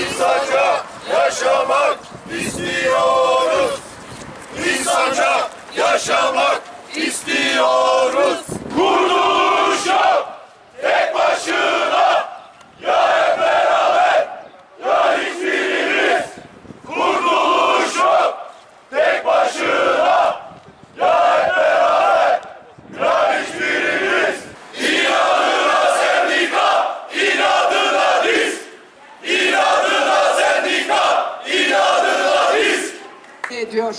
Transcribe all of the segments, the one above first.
İnsanca yaşamak istiyoruz. İnsanca yaşamak istiyoruz. Kurtuluş ediyor.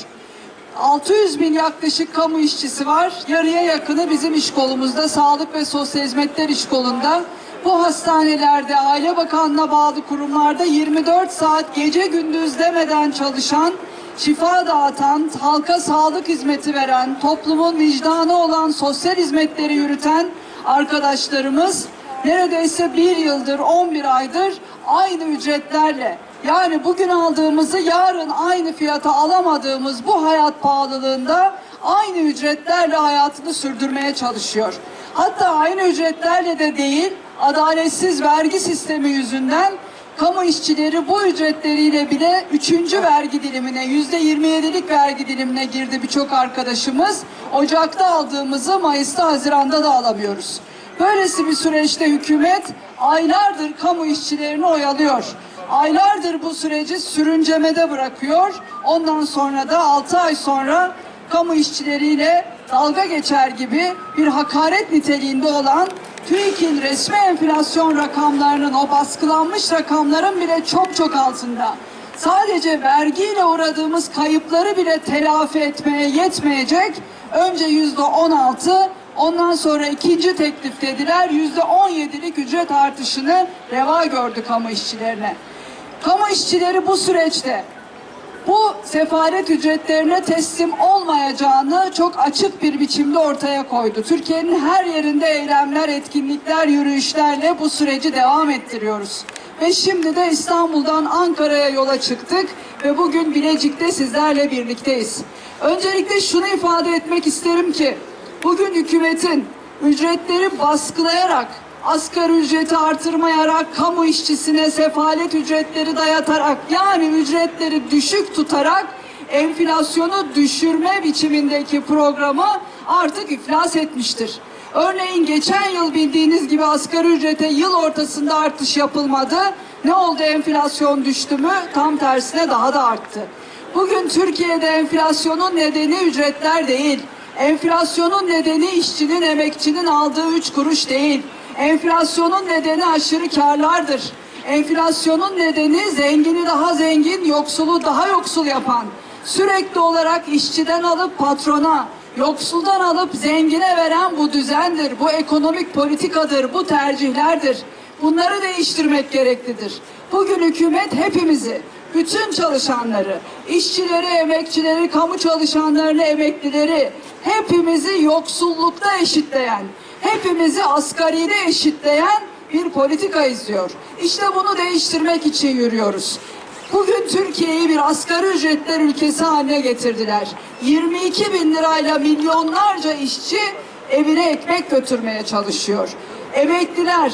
600 bin yaklaşık kamu işçisi var. Yarıya yakını bizim iş kolumuzda, Sağlık ve Sosyal Hizmetler iş kolunda. Bu hastanelerde, Aile Bakanlığı'na bağlı kurumlarda 24 saat gece gündüz demeden çalışan, şifa dağıtan, halka sağlık hizmeti veren, toplumun vicdanı olan sosyal hizmetleri yürüten arkadaşlarımız neredeyse bir yıldır, 11 aydır aynı ücretlerle yani bugün aldığımızı yarın aynı fiyata alamadığımız bu hayat pahalılığında aynı ücretlerle hayatını sürdürmeye çalışıyor. Hatta aynı ücretlerle de değil, adaletsiz vergi sistemi yüzünden kamu işçileri bu ücretleriyle bile üçüncü vergi dilimine, yüzde 27'lik vergi dilimine girdi birçok arkadaşımız. Ocak'ta aldığımızı Mayıs'ta, Haziran'da da alamıyoruz. Böylesi bir süreçte hükümet aylardır kamu işçilerini oyalıyor. Aylardır bu süreci sürüncemede bırakıyor. Ondan sonra da 6 ay sonra kamu işçileriyle dalga geçer gibi bir hakaret niteliğinde olan TÜİK'in resmi enflasyon rakamlarının o baskılanmış rakamların bile çok çok altında. Sadece vergiyle uğradığımız kayıpları bile telafi etmeye yetmeyecek. Önce yüzde 16, ondan sonra ikinci teklif dediler yüzde 17'lik ücret artışını reva gördü kamu işçilerine. Kamu işçileri bu süreçte bu sefaret ücretlerine teslim olmayacağını çok açık bir biçimde ortaya koydu. Türkiye'nin her yerinde eylemler, etkinlikler, yürüyüşlerle bu süreci devam ettiriyoruz. Ve şimdi de İstanbul'dan Ankara'ya yola çıktık ve bugün Bilecik'te sizlerle birlikteyiz. Öncelikle şunu ifade etmek isterim ki bugün hükümetin ücretleri baskılayarak asgari ücreti artırmayarak, kamu işçisine sefalet ücretleri dayatarak yani ücretleri düşük tutarak enflasyonu düşürme biçimindeki programı artık iflas etmiştir. Örneğin geçen yıl bildiğiniz gibi asgari ücrete yıl ortasında artış yapılmadı. Ne oldu enflasyon düştü mü? Tam tersine daha da arttı. Bugün Türkiye'de enflasyonun nedeni ücretler değil. Enflasyonun nedeni işçinin, emekçinin aldığı üç kuruş değil. Enflasyonun nedeni aşırı karlardır. Enflasyonun nedeni zengini daha zengin, yoksulu daha yoksul yapan. Sürekli olarak işçiden alıp patrona, yoksuldan alıp zengine veren bu düzendir. Bu ekonomik politikadır, bu tercihlerdir. Bunları değiştirmek gereklidir. Bugün hükümet hepimizi, bütün çalışanları, işçileri, emekçileri, kamu çalışanlarını, emeklileri, hepimizi yoksullukta eşitleyen, hepimizi asgaride eşitleyen bir politika izliyor. İşte bunu değiştirmek için yürüyoruz. Bugün Türkiye'yi bir asgari ücretler ülkesi haline getirdiler. 22 bin lirayla milyonlarca işçi evine ekmek götürmeye çalışıyor. Emekliler,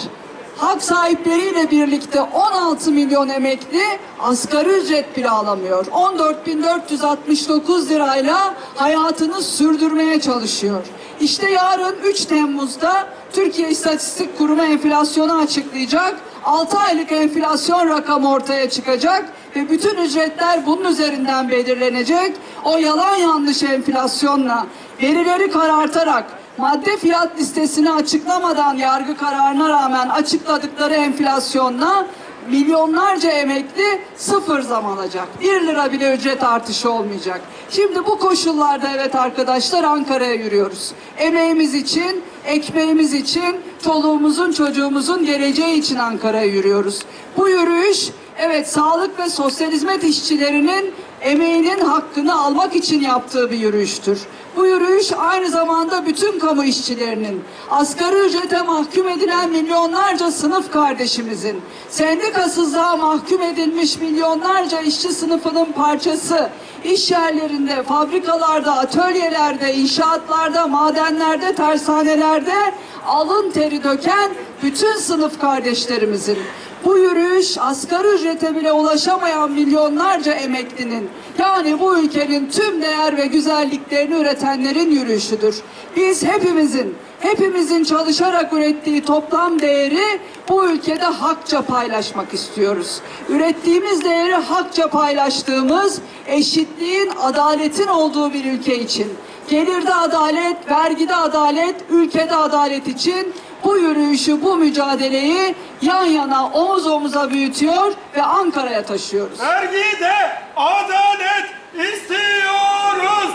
hak sahipleriyle birlikte 16 milyon emekli asgari ücret bile alamıyor. 14.469 lirayla hayatını sürdürmeye çalışıyor. İşte yarın 3 Temmuz'da Türkiye İstatistik Kurumu enflasyonu açıklayacak. 6 aylık enflasyon rakamı ortaya çıkacak ve bütün ücretler bunun üzerinden belirlenecek. O yalan yanlış enflasyonla verileri karartarak madde fiyat listesini açıklamadan yargı kararına rağmen açıkladıkları enflasyonla milyonlarca emekli sıfır zam alacak. Bir lira bile ücret artışı olmayacak. Şimdi bu koşullarda evet arkadaşlar Ankara'ya yürüyoruz. Emeğimiz için, ekmeğimiz için, çoluğumuzun çocuğumuzun geleceği için Ankara'ya yürüyoruz. Bu yürüyüş evet sağlık ve sosyal hizmet işçilerinin emeğinin hakkını almak için yaptığı bir yürüyüştür. Bu yürüyüş aynı zamanda bütün kamu işçilerinin, asgari ücrete mahkum edilen milyonlarca sınıf kardeşimizin, sendikasızlığa mahkum edilmiş milyonlarca işçi sınıfının parçası, iş yerlerinde, fabrikalarda, atölyelerde, inşaatlarda, madenlerde, tersanelerde alın teri döken bütün sınıf kardeşlerimizin. Bu yürüyüş asgari ücrete bile ulaşamayan milyonlarca emeklinin yani bu ülkenin tüm değer ve güzelliklerini üretenlerin yürüyüşüdür. Biz hepimizin hepimizin çalışarak ürettiği toplam değeri bu ülkede hakça paylaşmak istiyoruz. Ürettiğimiz değeri hakça paylaştığımız eşitliğin, adaletin olduğu bir ülke için gelirde adalet, vergide adalet, ülkede adalet için bu yürüyüşü, bu mücadeleyi yan yana omuz omuza büyütüyor ve Ankara'ya taşıyoruz. Vergide adalet istiyoruz.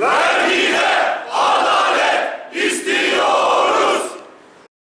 Vergide